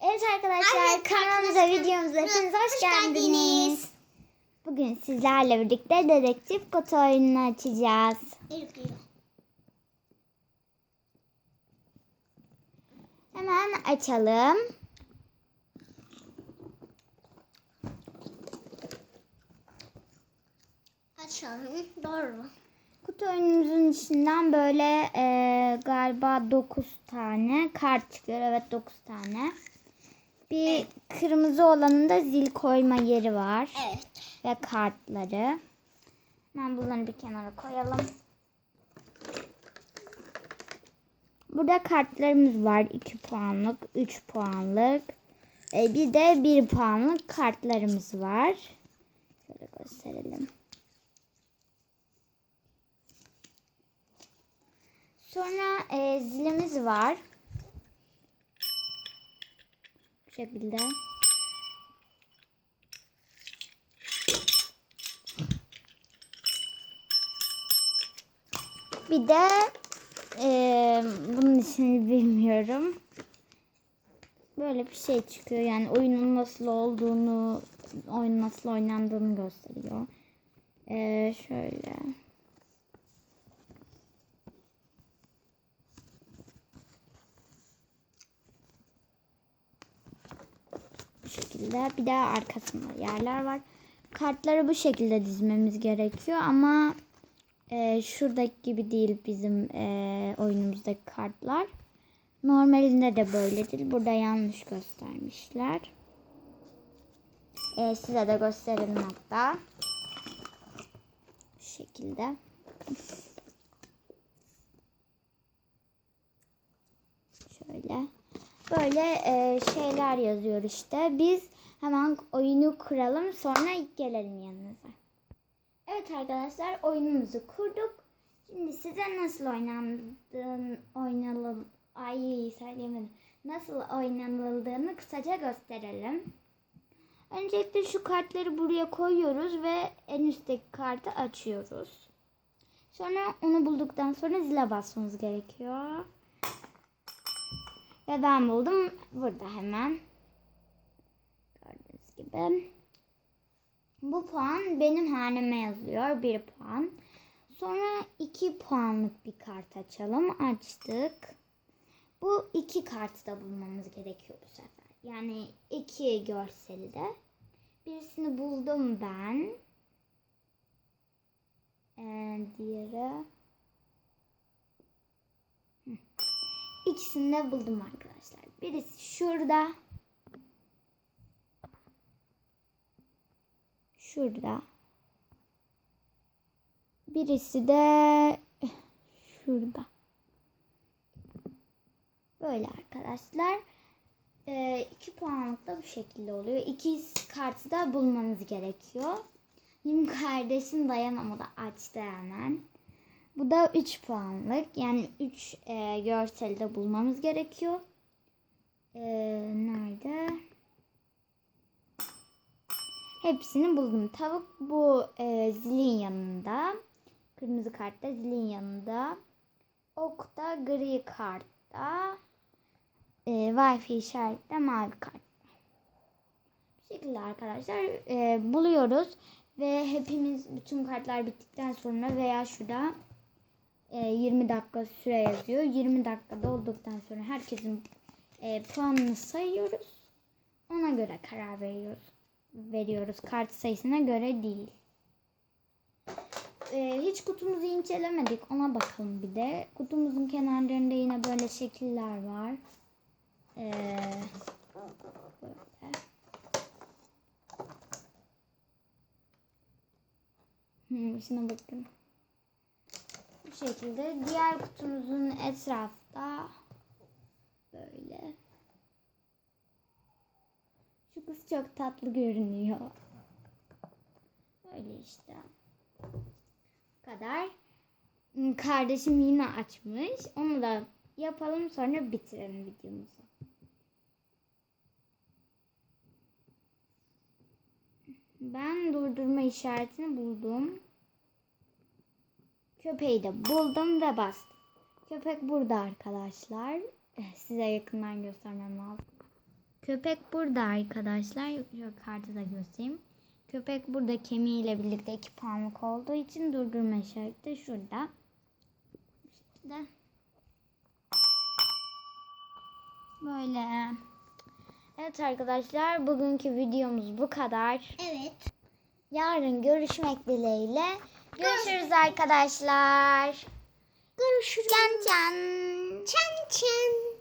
Evet arkadaşlar Evet kanalımıza arkadaşlar, videomuza hepiniz hoş, hoş geldiniz. geldiniz. Bugün sizlerle birlikte dedektif kutu oyununu açacağız. Hemen açalım. Açalım. Doğru. Kutu oyunumuzun içinden böyle e, galiba 9 tane kart çıkıyor. Evet 9 tane. Bir kırmızı olanında zil koyma yeri var. Evet. Ve kartları. Hemen bunları bir kenara koyalım. Burada kartlarımız var. 2 puanlık, 3 puanlık. E, bir de 1 puanlık kartlarımız var. Şöyle gösterelim. Sonra e, zilimiz var. Bu şekilde. Bir de e, bunun ismini bilmiyorum. Böyle bir şey çıkıyor. Yani oyunun nasıl olduğunu, oyun nasıl oynandığını gösteriyor. E, şöyle. Bu şekilde. Bir de arkasında yerler var. Kartları bu şekilde dizmemiz gerekiyor ama e, şuradaki gibi değil bizim e, oyunumuzdaki kartlar. Normalinde de böyle değil. Burada yanlış göstermişler. E, size de gösterelim hatta. Bu şekilde. Şöyle. Böyle e, şeyler yazıyor işte. Biz hemen oyunu kuralım sonra gelelim yanınıza. Evet arkadaşlar oyunumuzu kurduk. Şimdi size nasıl oynandığını oynanıl ay söyleyemedim. Nasıl oynanıldığını kısaca gösterelim. Öncelikle şu kartları buraya koyuyoruz ve en üstteki kartı açıyoruz. Sonra onu bulduktan sonra zile basmamız gerekiyor. Ve ben buldum burada hemen. Gördüğünüz gibi. Bu puan benim haneme yazıyor. Bir puan. Sonra iki puanlık bir kart açalım. Açtık. Bu iki kartı da bulmamız gerekiyor bu sefer. Yani iki görseli de. Birisini buldum ben. Ee, diğeri. İkisini de buldum arkadaşlar. Birisi şurada. Şurada. Birisi de şurada. Böyle arkadaşlar. Ee, iki puanlık da bu şekilde oluyor. İki kartı da bulmanız gerekiyor. Benim kardeşim dayanamadı açtı hemen. Bu da 3 puanlık. Yani 3 e, görseli de bulmamız gerekiyor. E, nerede? Hepsini buldum. Tavuk bu e, zilin yanında. Kırmızı kartta zilin yanında. Ok da gri kartta. E, Wi-Fi işaretle mavi kartta. Bu şekilde arkadaşlar e, buluyoruz. Ve hepimiz bütün kartlar bittikten sonra veya şurada 20 dakika süre yazıyor. 20 dakikada olduktan sonra herkesin e, puanını sayıyoruz. Ona göre karar veriyoruz. Veriyoruz. Kart sayısına göre değil. E, hiç kutumuzu incelemedik. Ona bakalım bir de. Kutumuzun kenarlarında yine böyle şekiller var. E, böyle. Hmm, şuna bakın. Bu şekilde diğer kutumuzun etrafta böyle. Şu kız çok tatlı görünüyor. Öyle işte. Bu kadar. Kardeşim yine açmış. Onu da yapalım sonra bitirelim videomuzu. Ben durdurma işaretini buldum. Köpeği de buldum ve bastım. Köpek burada arkadaşlar. Eh, Size yakından göstermem lazım. Köpek burada arkadaşlar. Şöyle kartı da göstereyim. Köpek burada kemiğiyle birlikte iki puanlık olduğu için durdurma işareti şurada. İşte böyle. Evet arkadaşlar bugünkü videomuz bu kadar. Evet. Yarın görüşmek dileğiyle. Görüşürüz arkadaşlar. Görüşürüz. Can can. Çan çan.